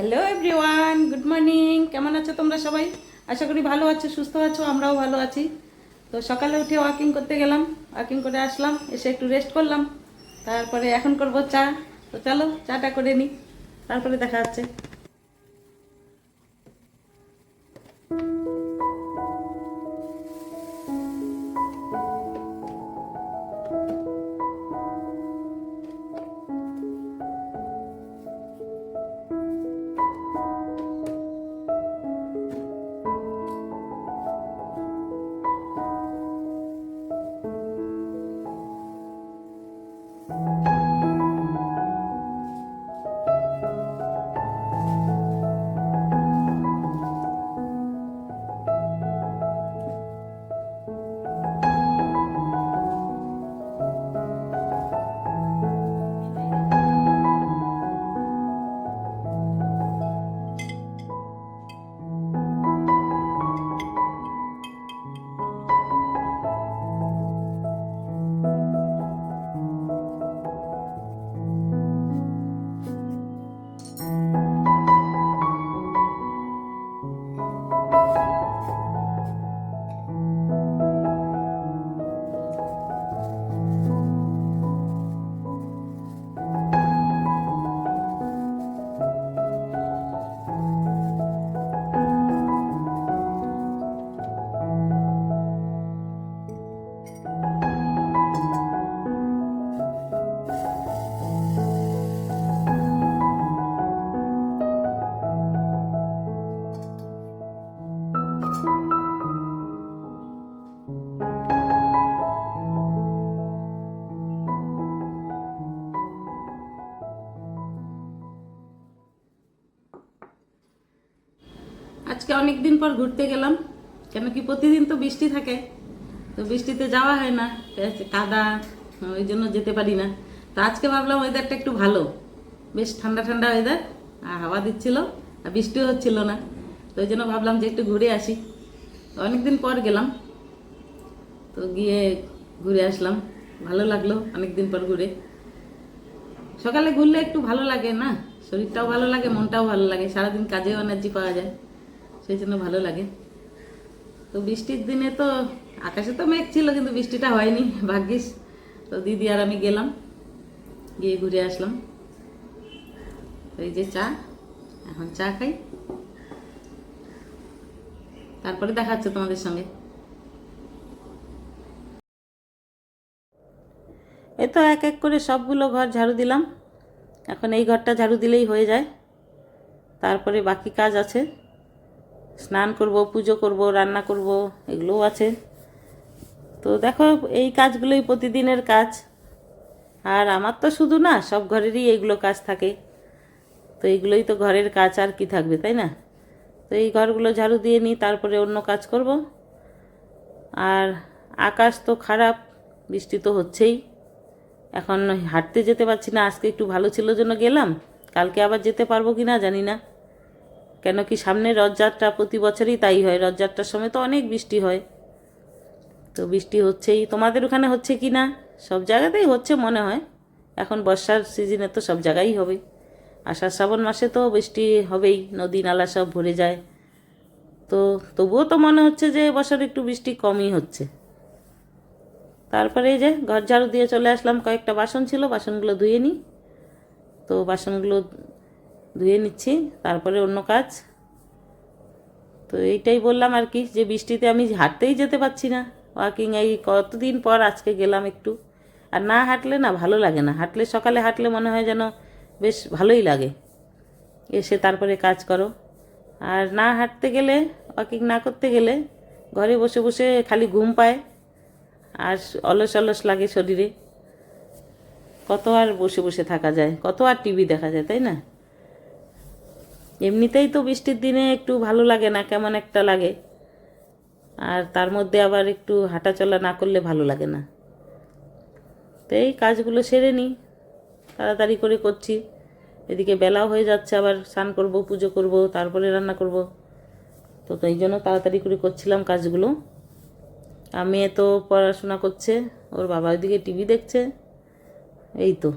Hello everyone good morning কেমন আছো তোমরা সবাই? আশা করি ভালো আছো, সুস্থ আছো, আমরাও ভালো আছি। তো সকালে উঠে ওয়াকিং করতে গেলাম ওয়াকিং করে আসলাম, এসে একটু রেস্ট করলাম। তারপরে এখন করব চা। তো চলো, চাটা করে নিই তারপরে দেখা যাচ্ছে অনেক দিন পর ঘুরতে গেলাম। কেন কি প্রতিদিন তো বৃষ্টি থাকে। তো বৃষ্টিতে যাওয়া হয় না। কাদা, ওই জন্য যেতে পারি না। তো আজকে ভাবলাম ওয়েদারটা একটু ভালো। বেশ ঠান্ডা ঠান্ডা ওয়েদার আর হাওয়া দিচ্ছিল, আর বৃষ্টিও হচ্ছিল না। তো ওই জন্য ভাবলাম যে একটু ঘুরে আসি। অনেকদিন পর গেলাম। তো গিয়ে ঘুরে আসলাম। ভালো লাগল অনেকদিন পর ঘুরে। সকালে ঘুরলে একটু ভালো লাগে না? শরীরটাও ভালো লাগে, মনটাও ভালো লাগে। সারাদিন কাজেও এনার্জি পাওয়া যায়। সেই জন্য ভালো লাগে। তো বৃষ্টির দিনে তো আকাশে তো মেঘ ছিল, কিন্তু বৃষ্টিটা হয়নি, ভাগ্যিস। তো দিদি আর আমি গেলাম, গিয়ে ঘুরে আসলাম। এই যে চা, এখন চা খাই। তারপরে দেখা হচ্ছে তোমাদের সঙ্গে। এ তো এক এক করে সবগুলো ঘর ঝাড়ু দিলাম। এখন এই ঘরটা ঝাড়ু দিলেই হয়ে যায়। তারপরে বাকি কাজ আছে। স্নান করব, পুজো করব, রান্না করব, এগুলোও আছে। তো দেখো, এই কাজগুলোই প্রতিদিনের কাজ। আর আমার তো শুধু না, সব ঘরেরই এইগুলো কাজ থাকে। তো এইগুলোই তো ঘরের কাজ, আর কি থাকবে, তাই না? তো এই ঘরগুলো ঝাড়ু দিয়ে নিই, তারপরে অন্য কাজ করব। আর আকাশ তো খারাপ, বৃষ্টি তো হচ্ছেই। এখন হাঁটতে যেতে পারছি না, আজকে একটু ভালো ছিল জন্য গেলাম। কালকে আবার যেতে পারব কি না জানি না। কেন কি সামনে রথযাত্রা প্রতি বছরই তাই হয়। রথযাত্রার সময় তো অনেক বৃষ্টি হয়। তো বৃষ্টি হচ্ছেই। তোমাদের ওখানে হচ্ছে কি না? সব জায়গাতেই হচ্ছে মনে হয়। এখন বর্ষার সিজনে তো সব জায়গায় হবে। আষাঢ়, শ্রাবণ মাসে তো বৃষ্টি হবেই। নদী, নালা সব ভরে যায়। তো তবুও তো মনে হচ্ছে যে বছর একটু বৃষ্টি কমই হচ্ছে। তারপরে যে ঘর ঝাড়ু দিয়ে চলে আসলাম। কয়েকটা বাসন ছিল, বাসনগুলো ধুয়ে নিই। তো বাসনগুলো ধুয়ে নিচ্ছি, তারপরে অন্য কাজ। তো এইটাই বললাম আর কি, যে বৃষ্টিতে আমি হাঁটতেই যেতে পারছি না। ওয়াকিং এই কতদিন পর আজকে গেলাম একটু। আর না হাঁটলে না ভালো লাগে না। হাঁটলে, সকালে হাঁটলে মনে হয় যেন বেশ ভালোই লাগে। এসে তারপরে কাজ করো। আর না হাঁটতে গেলে ওয়াকিং না করতে গেলে ঘরে বসে বসে খালি ঘুম পায়। আর অলস অলস লাগে শরীরে। কত আর বসে বসে থাকা যায়। কত আর টিভি দেখা যায়, তাই না? এমনিতেই তো বৃষ্টির দিনে একটু ভালো লাগে না, কেমন একটা লাগে। আর তার মধ্যে আবার একটু হাঁটাচলা না করলে ভালো লাগে না। তো এই কাজগুলো সেরে নিই তাড়াতাড়ি করে করছি। এদিকে বেলাও হয়ে যাচ্ছে, আবার স্নান করব, পুজো করব, তারপরে রান্না করব। তো এই জন্য তাড়াতাড়ি করে করছিলাম কাজগুলো। আর মেয়ে তো পড়াশোনা করছে, ওর বাবা ওইদিকে টিভি দেখছে, এই তো।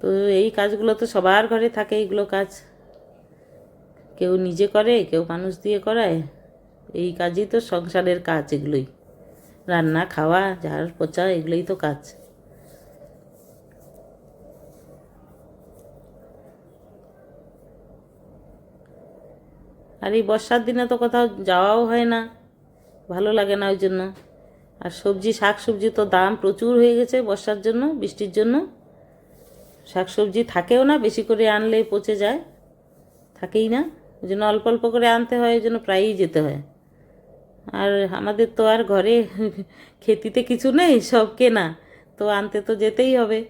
তো এই কাজগুলো তো সবার ঘরে থাকে, এইগুলো কাজ। কেউ নিজে করে, কেউ মানুষ দিয়ে করায়। এই কাজই তো সংসারের কাজ এগুলোই। রান্না, খাওয়া, ঝাড় পোচা এগুলোই তো কাজ। আর এই বর্ষার দিনে তো কোথাও যাওয়াও হয় না, ভালো লাগে না ওই জন্য। আর সবজি শাক সবজি তো দাম প্রচুর হয়ে গেছে বর্ষার জন্য, বৃষ্টির জন্য। শাক সবজি থাকেও না, বেশি করে আনলে পচে যায়। থাকেই না। ওই জন্য অল্প অল্প করে আনতে হয়, ওই জন্য প্রায়ই যেতে হয়। আর আমাদের তো আর ঘরে খেতিতে কিছু নেই, সব কেনা। তো আনতে তো যেতেই হবে।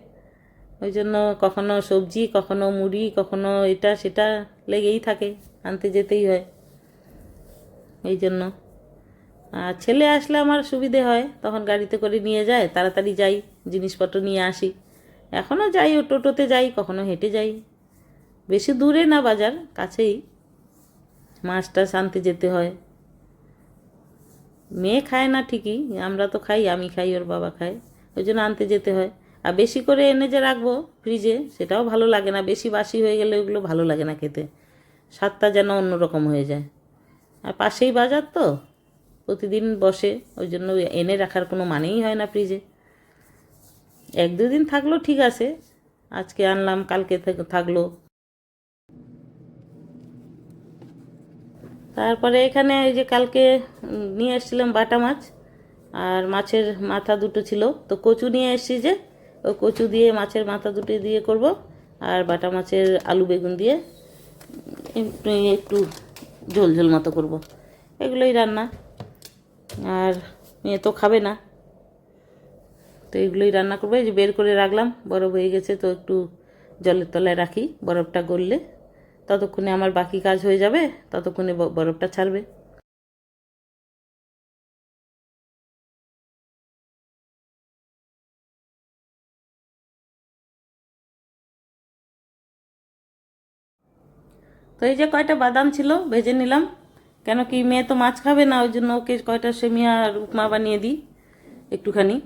ওই জন্য কখনো সবজি, কখনো মুড়ি, কখনো এটা সেটা লেগেই থাকে, আনতে যেতেই হয়। এই জন্য। আর ছেলে আসলে আমার সুবিধে হয়, তখন গাড়িতে করে নিয়ে যায়, তাড়াতাড়ি যাই, জিনিসপত্র নিয়ে আসি। এখনও যাই ও টোটোতে যাই, কখনো হেঁটে যাই। বেশি দূরে না বাজার, কাছেই। মাছ টাছ আনতে যেতে হয়। মেয়ে খায় না ঠিকই, আমরা তো খাই, আমি খাই, ওর বাবা খায়। ওই জন্য আনতে যেতে হয়। আর বেশি করে এনে যে রাখব ফ্রিজে, সেটাও ভালো লাগে না। বেশি বাসি হয়ে গেলে ওগুলো ভালো লাগে না খেতে। স্বাদটা যেন অন্যরকম হয়ে যায়। আর পাশেই বাজার তো, প্রতিদিন বসে। ওই জন্য এনে রাখার কোনো মানেই হয় না ফ্রিজে। এক দুদিন থাকল ঠিক আছে। আজকে আনলাম, কালকে থাক- থাকল। তারপরে এখানে এই যে কালকে নিয়ে এসেছিলাম বাটা মাছ, আর মাছের মাথা দুটো ছিল। তো কচু নিয়ে এসেছি যে ওই কচু দিয়ে মাছের মাথা দুটো দিয়ে করব, আর বাটা মাছের আলু বেগুন দিয়ে একটু একটু ঝোল ঝোল মতো করব। এগুলোই রান্না। আর মেয়ে তো খাবে না। তো এগুলোই রান্না করব। এই যে বের করে রাখলাম, বরফ হয়ে গেছে, তো একটু জলের তলায় রাখি। বরফটা গললে ততক্ষণে আমার বাকি কাজ হয়ে যাবে, ততক্ষণে বরফটা ছাড়বে। তো এই যে কয়টা বাদাম ছিল, ভেজে নিলাম। কেন কি মেয়ে তো মাছ খাবে না, ওই জন্য ওকে কয়টা সেমিয়া আর উপমা বানিয়ে দিই একটুখানি।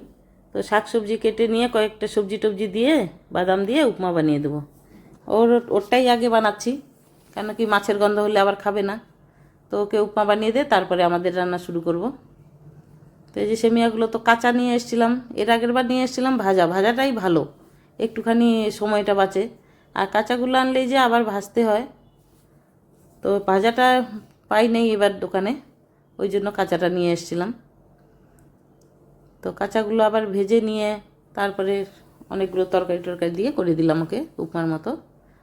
তো শাক সবজি কেটে নিয়ে কয়েকটা সবজি টবজি দিয়ে, বাদাম দিয়ে উপমা বানিয়ে দেবো। ওর, ওরটাই আগে বানাচ্ছি, কেন কি মাছের গন্ধ হলে আবার খাবে না। তো ওকে উপমা বানিয়ে দে তারপরে আমাদের রান্না শুরু করব। তো এই যে সেমিয়াগুলো তো কাঁচা নিয়ে এসেছিলাম, এর আগের বার নিয়ে এসেছিলাম ভাজা, ভাজাটাই ভালো, একটুখানি সময়টা বাঁচে। আর কাঁচাগুলো আনলেই যে আবার ভাজতে হয়। তো ভাজাটা পাই নেই এবার দোকানে, ওই জন্য কাঁচাটা নিয়ে এসেছিলাম। তো কাঁচাগুলো আবার ভেজে নিয়ে তারপরে অনেকগুলো তরকারি টরকারি দিয়ে করে দিলাম ওকে উপমার মতো।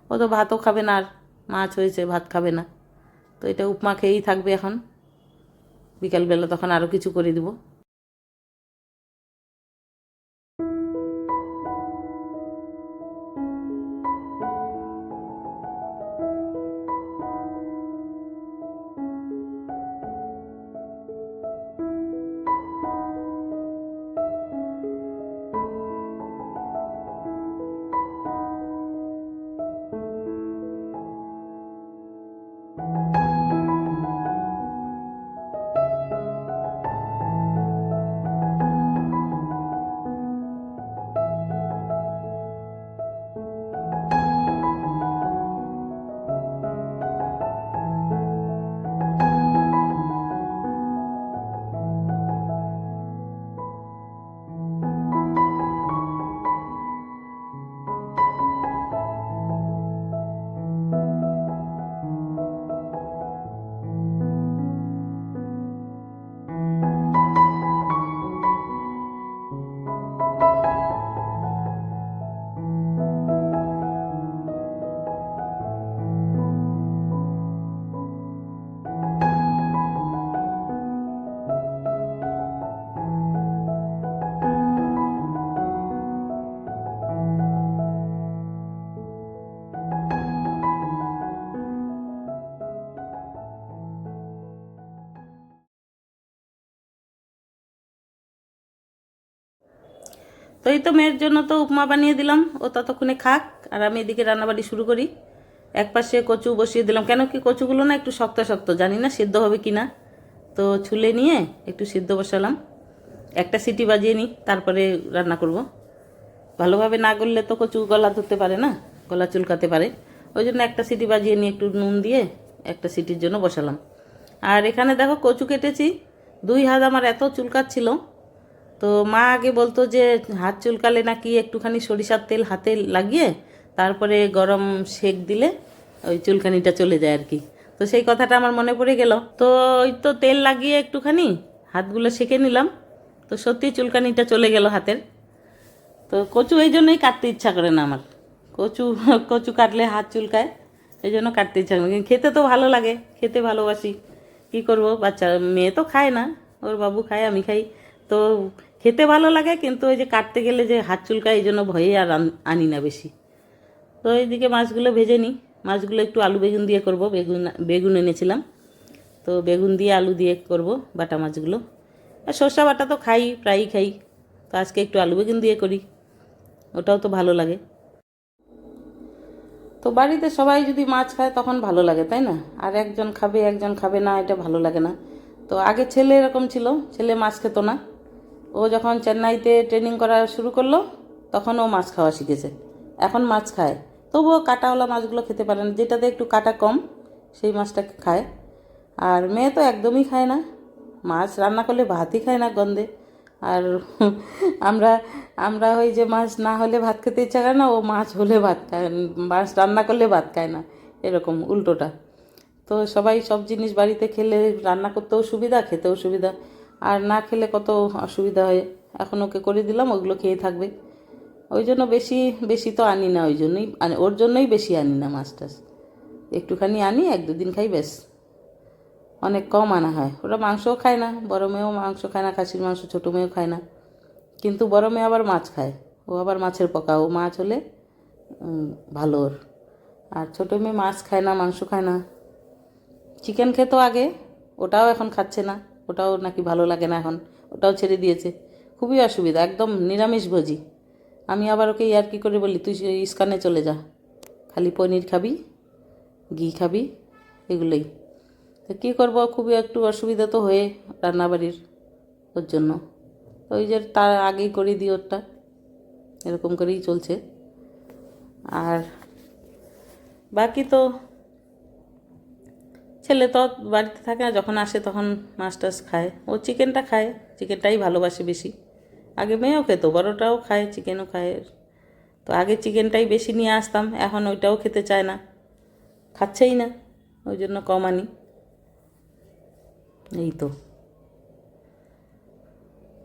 ও তো ভাতও খাবে না আর, মাছ হয়েছে, ভাত খাবে না। তো এটা উপমা খেয়েই থাকবে এখন। বিকালবেলা তখন আরও কিছু করে দিব। তো এই তো মেয়ের জন্য তো উপমা বানিয়ে দিলাম, ও ততক্ষণে খাক, আর আমি এদিকে রান্নাবাড়ি শুরু করি। এক পাশে কচু বসিয়ে দিলাম, কেন কি কচুগুলো না একটু শক্ত শক্ত, জানি না সিদ্ধ হবে কি না তো ছুলে নিয়ে একটু সিদ্ধ বসালাম। একটা সিটি বাজিয়ে নিই, তারপরে রান্না করব। ভালোভাবে না করলে তো কচু গলা ধরতে পারে না, গলা চুলকাতে পারে। ওই জন্য একটা সিটি বাজিয়ে নিয়ে একটু নুন দিয়ে একটা সিটির জন্য বসালাম। আর এখানে দেখো কচু কেটেছি, দুই হাত আমার এত চুলকাচ্ছিল তো মা আগে বলতো যে হাত চুলকালে নাকি একটুখানি সরিষার তেল হাতে লাগিয়ে তারপরে গরম সেক দিলে ওই চুলকানিটা চলে যায় আর কি। তো সেই কথাটা আমার মনে পড়ে গেল। তো ওই তো তেল লাগিয়ে একটুখানি হাতগুলো সেকে নিলাম। তো সত্যি চুলকানিটা চলে গেল হাতের। তো কচু এই জন্যই কাটতে ইচ্ছা করে না আমার। কচু কচু কাটলে হাত চুলকায়, এই জন্য কাটতে ইচ্ছা করে কিন্তু খেতে তো ভালো লাগে, খেতে ভালোবাসি। কী করব? বাচ্চা, মেয়ে তো খায় না। ওর বাবু খায়, আমি খাই। তো খেতে ভালো লাগে, কিন্তু ওই যে কাটতে গেলে যে হাত চুলকা এই জন্য ভয়ে আর আন- না বেশি। তো এইদিকে মাছগুলো ভেজে নিই। মাছগুলো একটু আলু বেগুন দিয়ে করব, বেগুন বেগুন এনেছিলাম। তো বেগুন দিয়ে আলু দিয়ে করব বাটা মাছগুলো। আর সর্ষা বাটা তো খাই, প্রায়ই খাই। তো আজকে একটু আলু বেগুন দিয়ে করি। ওটাও তো ভালো লাগে। তো বাড়িতে সবাই যদি মাছ খায়, তখন ভালো লাগে, তাই না? আর একজন খাবে একজন খাবে না, এটা ভালো লাগে না। তো আগে ছেলে এরকম ছিল, ছেলে মাছ খেত না। ও যখন চেন্নাইতে ট্রেনিং করা শুরু করল, তখন ও মাছ খাওয়া শিখেছে। এখন মাছ খায়। তবুও কাটাওয়ালা মাছগুলো খেতে পারে না। যেটাতে একটু কাটা কম, সেই মাছটা খায়। আর মেয়ে তো একদমই খায় না। মাছ রান্না করলে ভাতই খায় না গন্ধে। আর আমরা আমরা ওই যে মাছ না হলে ভাত খেতে ইচ্ছা করে না, ও মাছ হলে ভাত খায় মাছ রান্না করলে ভাত খায় না। এরকম উল্টোটা। তো সবাই সব জিনিস বাড়িতে খেলে রান্না করতেও সুবিধা, খেতেও সুবিধা। আর না খেলে কত অসুবিধা হয়। এখন ওকে করে দিলাম, ওগুলো খেয়ে থাকবে। ওই জন্য বেশি বেশি তো আনি না ওই জন্যই আনি- ওর জন্যই বেশি আনি না মাছ টাছ একটুখানি আনি, এক দুদিন খাই বেশ অনেক কম আনা হয়। ওরা মাংসও খায় না, বড় মেয়েও মাংস খায় না, খাসির মাংস ছোটো মেয়েও খায় না। কিন্তু বড় মেয়ে আবার মাছ খায়। ও আবার মাছের পকা, ও মাছ হলে ভালো ওর। আর ছোটো মেয়ে মাছ খায় না, মাংস খায় না। চিকেন খেতো আগে, ওটাও এখন খাচ্ছে না। ওটাও নাকি ভালো লাগে না এখন। ওটাও ছেড়ে দিয়েছে। খুবই অসুবিধা, একদম নিরামিষ ভোজি আমি আবার ওকে ইয়ার কি করে বলি, তুই ইস্কানে চলে যা। খালি পনির খাবি, ঘি খাবি, এগুলোই। তো কী করব, খুবই একটু অসুবিধা তো হয়ে রান্নাবাড়ির ওর জন্য। ওই যে তার আগেই করে দিই ওরটা। এরকম করেই চলছে। আর বাকি তো ছেলে তো বাড়িতে থাকে না, যখন আসে তখন মাছ টাছ খায়। ও চিকেনটা খায়, চিকেনটাই ভালোবাসে বেশি। আগে মেয়েও খেত, বড়টাও খায়, চিকেনও খায়। তো আগে চিকেনটাই বেশি নিয়ে আসতাম, এখন ওইটাও খেতে চায় না। খাচ্ছেই না, ওই জন্য কম আনি। এই তো।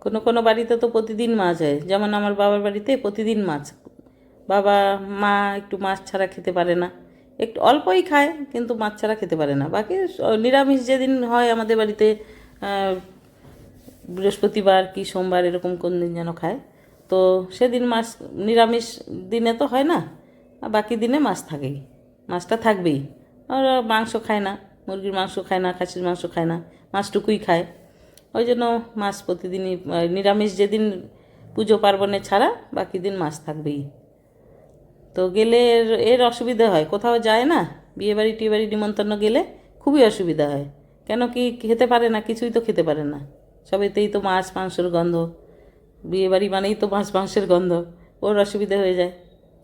কোনো কোনো বাড়িতে তো প্রতিদিন মাছ হয়। যেমন আমার বাবার বাড়িতে প্রতিদিন মাছ। বাবা, মা একটু মাছ ছাড়া খেতে পারে না। একটু অল্পই খায়, কিন্তু মাছ ছাড়া খেতে পারে না। বাকি নিরামিষ যেদিন হয় আমাদের বাড়িতে বৃহস্পতিবার কি সোমবার এরকম কোন দিন যেন খায়। তো সেদিন মাছ, নিরামিষ দিনে তো হয় না, আর বাকি দিনে মাছ থাকেই। মাছটা থাকবেই। আর মাংস খায় না, মুরগির মাংস খায় না, খাসির মাংস খায় না, মাছটুকুই খায়। ওই জন্য মাছ প্রতিদিনই নিরামিষ যেদিন পুজো পার্বণে ছাড়া বাকি দিন মাছ থাকবেই। তো গেলে এর এর অসুবিধা হয়। কোথাও যায় না, বিয়েবাড়ি টিয়েবাড়ি নিমন্ত্রণ গেলে খুবই অসুবিধা হয়। কেন কি খেতে পারে না, কিছুই তো খেতে পারে না। সবেতেই তো মাছ, মাংসের গন্ধ। বিয়েবাড়ি মানেই তো মাছ, মাংসের গন্ধ। ওর অসুবিধা হয়ে যায়।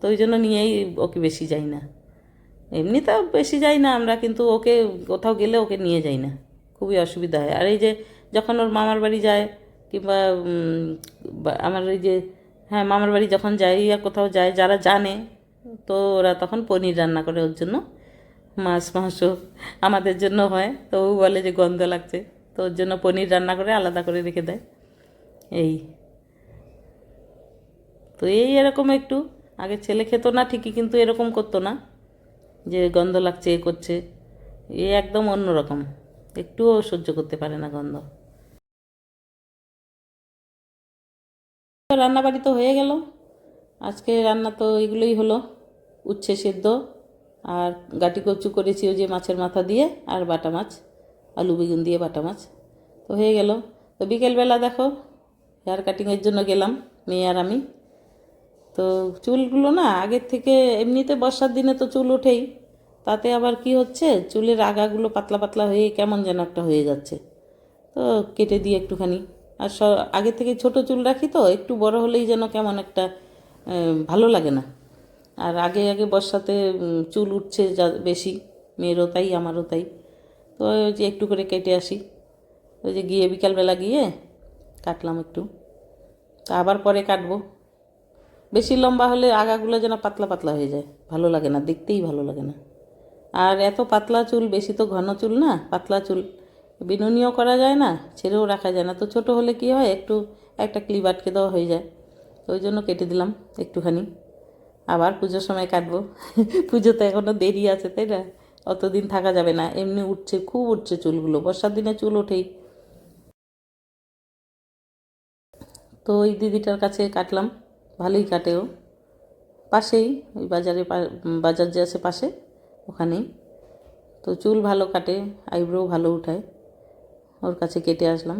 তো ওই জন্য নিয়েই ওকে বেশি যাই না। এমনি তো বেশি যাই না আমরা, কিন্তু ওকে কোথাও গেলে ওকে নিয়ে যাই না। খুবই অসুবিধা হয়। আর এই যে যখন ওর মামার বাড়ি যায়, কিংবা আমার এই যে হ্যাঁ মামার বাড়ি যখন যাই, আর কোথাও যায়, যারা জানে তো ওরা তখন পনির রান্না করে ওর জন্য, মাছ, মাংস আমাদের জন্য হয়। তো ও বলে যে গন্ধ লাগছে, তো ওর জন্য পনির রান্না করে আলাদা করে রেখে দেয়। এই। তো এই এরকম একটু। আগে ছেলে খেত না, ঠিকই কিন্তু এরকম করতো না, যে গন্ধ লাগছে, এ করছে। এ একদম অন্যরকম একটুও সহ্য করতে পারে না গন্ধ। রান্নাবাড়ি তো হয়ে গেল। আজকে রান্না তো এগুলোই হলো। উচ্ছে সেদ্ধ আর গাটি কচু করেছি ওই যে মাছের মাথা দিয়ে আর বাটা মাছ, আলু বেগুন দিয়ে বাটা মাছ। তো হয়ে গেল। তো বিকেলবেলা দেখো, হেয়ার কাটিংয়ের জন্য গেলাম, মেয়ে আর আমি। তো চুলগুলো না আগের থেকে এমনিতে বর্ষার দিনে তো চুল ওঠেই, তাতে আবার কি হচ্ছে, চুলের আগাগুলো পাতলা পাতলা হয়ে কেমন যেন একটা হয়ে যাচ্ছে। তো কেটে দিই একটুখানি। আর স আগে থেকে ছোট চুল রাখি তো, একটু বড় হলেই যেন কেমন একটা ভালো লাগে না। আর আগে আগে বর্ষাতে চুল উঠছে যা, বেশি, মেয়েরও তাই, আমারও তাই। তো ওই যে একটু করে কেটে আসি। ওই যে গিয়ে বিকালবেলা গিয়ে কাটলাম একটু। তা আবার পরে কাটবো। বেশি লম্বা হলে আগাগুলো যেন পাতলা পাতলা হয়ে যায়। ভালো লাগে না, দেখতেই ভালো লাগে না। আর এত পাতলা চুল, বেশি তো ঘন চুল না, পাতলা চুল। বিনুনিও করা যায় না, ছেড়েও রাখা যায় না। তো ছোট হলে কি হয়, একটু একটা ক্লিপ আটকে দেওয়া হয়ে যায়। ওই জন্য কেটে দিলাম একটুখানি। আবার পুজোর সময় কাটবো। পুজো তো এখনও দেরি আছে, তাই না? অতদিন থাকা যাবে না। এমনি উঠছে, খুব উঠছে চুলগুলো। বর্ষার দিনে চুল ওঠেই। তো ওই দিদিটার কাছে কাটলাম। ভালোই কাটে ও। পাশেই, ওই বাজারে বাজার যে আছে পাশে, ওখানেই। তো চুল ভালো কাটে আইব্রো ভালো উঠায়। ওর কাছে কেটে আসলাম।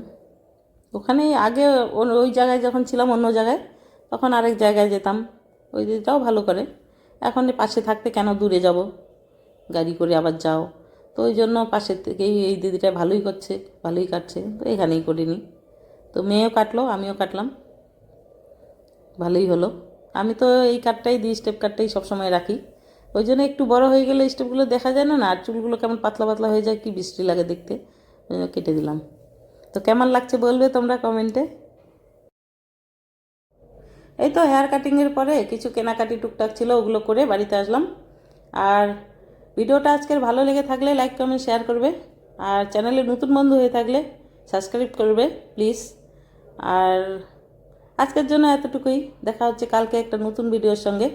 ওখানে আগে ওই জায়গায় যখন ছিলাম, অন্য জায়গায় তখন আরেক জায়গায় যেতাম। ওই দিদিটাও ভালো করে। এখন পাশে থাকতে কেন দূরে যাব? গাড়ি করে আবার যাও। তো ওই জন্য পাশের থেকেই এই দিদিটা ভালোই করছে, ভালোই কাটছে। তো এখানেই করিনি। তো মেয়েও কাটলো, আমিও কাটলাম। ভালোই হলো। আমি তো এই কাঠটাই দিই, স্টেপ কাঠটাই সবসময় রাখি। ওই জন্য একটু বড় হয়ে গেলে স্টেপগুলো দেখা যায় না না? আর চুলগুলো কেমন পাতলা পাতলা হয়ে যায়, কি বৃষ্টি লাগে দেখতে? ওই জন্য কেটে দিলাম। তো কেমন লাগছে বলবে তোমরা কমেন্টে? এই তো হেয়ার কাটিংয়ের পরে কিছু কেনাকাটি টুকটাক ছিল, ওগুলো করে বাড়িতে আসলাম। আর ভিডিওটা আজকের ভালো লেগে থাকলে লাইক কমেন্ট শেয়ার করবে। আর চ্যানেলে নতুন বন্ধু হয়ে থাকলে সাবস্ক্রাইব করবে প্লিজ আর আজকের জন্য এতটুকুই। দেখা হচ্ছে কালকে একটা নতুন ভিডিওর সঙ্গে।